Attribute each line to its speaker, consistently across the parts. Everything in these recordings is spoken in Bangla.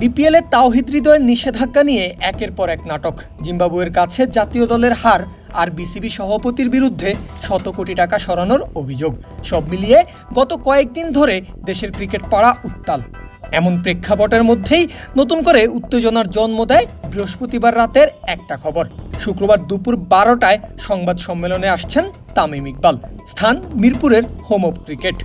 Speaker 1: বিপিএলে তাওহিদ হৃদয়ের নিষেধাজ্ঞা নিয়ে একের পর এক নাটক। জিম্বাবুয়ের কাছে জাতীয় দলের হার আর বিসিবি সভাপতির বিরুদ্ধে শত কোটি টাকা সরানোর অভিযোগ। সব মিলিয়ে গত কয়েকদিন ধরে দেশের ক্রিকেট পাড়া উত্তাল। এমন প্রেক্ষাপটের মধ্যেই নতুন করে উত্তেজনার জন্ম দেয় বৃহস্পতিবার রাতের একটা খবর। শুক্রবার দুপুর বারোটায় সংবাদ সম্মেলনে আসছেন তামিম ইকবাল। স্থান মিরপুরের হোম অফ ক্রিকেট।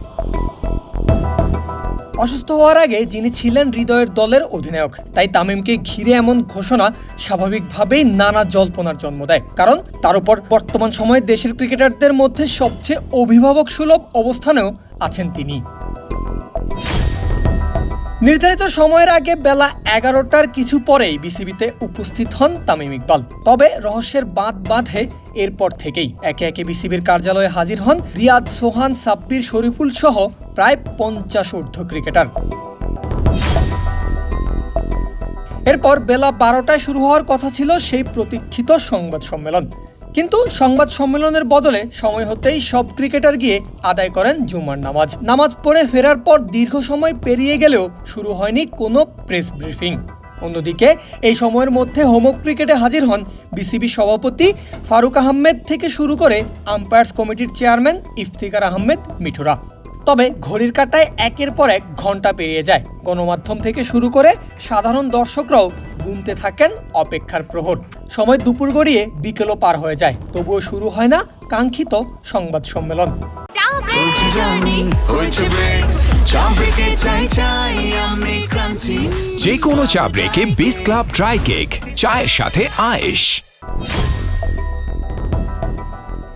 Speaker 1: অসুস্থ হওয়ার আগে যিনি ছিলেন হৃদয়ের দলের অধিনায়ক, তাই তামিমকে ঘিরে এমন ঘোষণা স্বাভাবিকভাবেই নানা জল্পনার জন্ম দেয়। কারণ তার উপর বর্তমান সময়ে দেশের ক্রিকেটারদের মধ্যে সবচেয়ে অভিভাবক সুলভ অবস্থানেও আছেন তিনি। নির্ধারিত সময়ের আগে বেলা এগারোটার কিছু পরেই বিসিবিতে উপস্থিত হন তামিম ইকবাল। তবে রহস্যের বাঁধ বাঁধে এরপর থেকেই। একে একে বিসিবির কার্যালয়ে হাজির হন রিয়াদ সোহান, সাব্বির শরীফুল সহ প্রায় পঞ্চাশ ঊর্ধ্ব ক্রিকেটার। এরপর বেলা বারোটায় শুরু হওয়ার কথা ছিল সেই প্রতীক্ষিত সংবাদ সম্মেলন। কিন্তু সংবাদ সম্মেলনের বদলে সময় হতেই সব ক্রিকেটার গিয়ে আদায় করেন জুমার নামাজ। নামাজ পড়ে ফেরার পর দীর্ঘ সময় পেরিয়ে গেলেও শুরু হয়নি কোনো প্রেস ব্রিফিং। অন্যদিকে, এই সময়ের মধ্যে হোমক ক্রিকেটে হাজির হন বিসিবি সভাপতি ফারুক আহমেদ থেকে শুরু করে আম্পায়ার্স কমিটির চেয়ারম্যান ইফতিকার আহমেদ মিঠুরা। তবে ঘড়ির কাঁটায় একের পর এক ঘণ্টা পেরিয়ে যায়। গণমাধ্যম থেকে শুরু করে সাধারণ দর্শকরাও গুনতে থাকেন অপেক্ষার প্রহর। সময় দুপুর গড়িয়ে বিকেলও পার হয়ে যায়। তবুও শুরু হয় না কাঙ্ক্ষিত সংবাদ সম্মেলন।
Speaker 2: যে কোনো চা ব্রেকে বিস ক্লাব ড্রাই কেক চায়ের সাথে আয়েশ।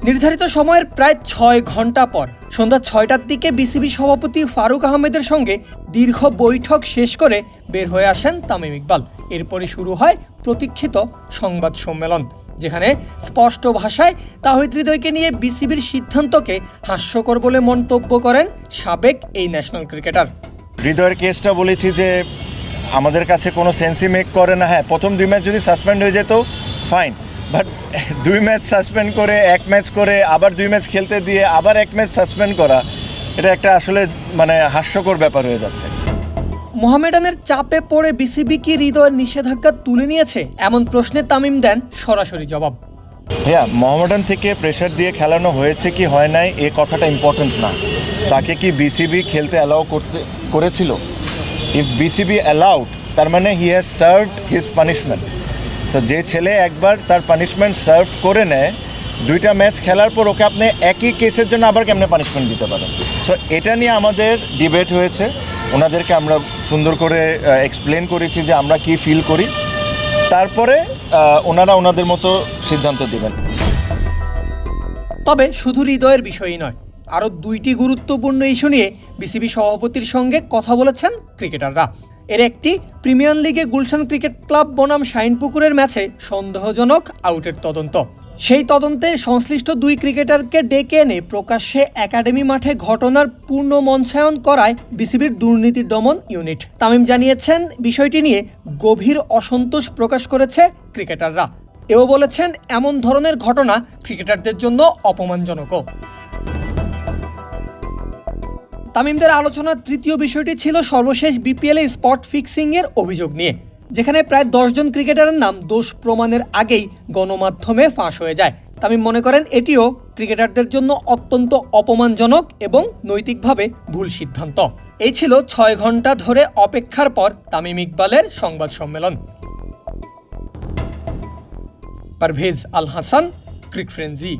Speaker 1: নির্ধারিত সময়ের প্রায় ছয় ঘণ্টা পর সন্ধ্যা ছয়টার দিকে বিসিবি সভাপতি ফারুক আহমেদের সঙ্গে দীর্ঘ বৈঠক শেষ করে বের হয়ে আসেন তামিম ইকবাল। এরপরে শুরু হয় প্রতীক্ষিত সংবাদ সম্মেলন, যেখানে স্পষ্ট ভাষায় তাহিদ হৃদয়কে নিয়ে বিসিবির সিদ্ধান্তকে হাস্যকর বলে মন্তব্য করেন সাবেক এই ন্যাশনাল ক্রিকেটার।
Speaker 3: হৃদয়ের কেসটা বলেছি যে আমাদের কাছে কোনো সেন্সি মেক করে না। হ্যাঁ প্রথম দুই ম্যাচ যদি সাসপেন্ড হয়ে যেত ফাইন বাট দুই ম্যাচ সাসপেন্ড করে এক ম্যাচ করে আবার দুই ম্যাচ খেলতে দিয়ে আবার এক ম্যাচ সাসপেন্ড করা এটা একটা আসলে মানে হাস্যকর ব্যাপার হয়ে যাচ্ছে।
Speaker 1: মোহামেডানের চাপে পড়ে বিসিবি কি হৃদয়ের নিষেধাজ্ঞা তুলে নিয়েছে? এমন প্রশ্নে তামিম দেন সরাসরি জবাব।
Speaker 3: হ্যাঁ মোহামেডান থেকে প্রেশার দিয়ে খেলানো হয়েছে কি হয় নাই এ কথাটা ইম্পর্ট্যান্ট না। তাকে কি বিসিবি খেলতে অ্যালাউ করতে করেছিল? ইফ বিসিবি অ্যালাউড তার মানে he has served his punishment তো যে ছেলে একবার তার পানিশমেন্ট সার্ভ করে নেয়, দুইটা ম্যাচ খেলার পর ওকে আপনি একই কেসের জন্য আবার কেমনে পানিশমেন্ট দিতে পারেন? সো এটা নিয়ে আমাদের ডিবেট হয়েছে। ওনাদেরকে আমরা সুন্দর করে এক্সপ্লেন করেছি যে আমরা কি ফিল করি। তারপরে ওনারা ওনাদের মতো সিদ্ধান্ত দেবেন।
Speaker 1: তবে শুধু হৃদয়ের বিষয়ই নয়, আরও দুইটি গুরুত্বপূর্ণ ইস্যু নিয়ে বিসিবি সভাপতির সঙ্গে কথা বলেছেন ক্রিকেটাররা। এর একটি প্রিমিয়ার লিগে গুলশান ক্রিকেট ক্লাব বনাম শাইনপুকুরের ম্যাচে সন্দেহজনক আউটের তদন্ত। সেই তদন্তে সংশ্লিষ্ট দুই ক্রিকেটারকে ডেকে এনে প্রকাশ্যে একাডেমি মাঠে ঘটনার পূর্ণ মঞ্চায়ন করায় বিসিবির দুর্নীতি দমন ইউনিট। তামিম জানিয়েছেন, বিষয়টি নিয়ে গভীর অসন্তোষ প্রকাশ করেছে ক্রিকেটাররা। এও বলেছেন, এমন ধরনের ঘটনা ক্রিকেটারদের জন্য অপমানজনকও। তামিমদের আলোচনার তৃতীয় বিষয়টি ছিল সর্বশেষ বিপিএলে স্পট ফিক্সিং এর অভিযোগ নিয়ে, যেখানে প্রায় দশজন ক্রিকেটারের নাম দোষ প্রমাণের আগেই গণমাধ্যমে ফাঁস হয়ে যায়। তামিম মনে করেন এটিও ক্রিকেটারদের জন্য অত্যন্ত অপমানজনক এবং নৈতিকভাবে ভুল সিদ্ধান্ত। এই ছিল ছয় ঘণ্টা ধরে অপেক্ষার পর তামিম ইকবালের সংবাদ সম্মেলন। Parvez Al Hasan, cric frenzy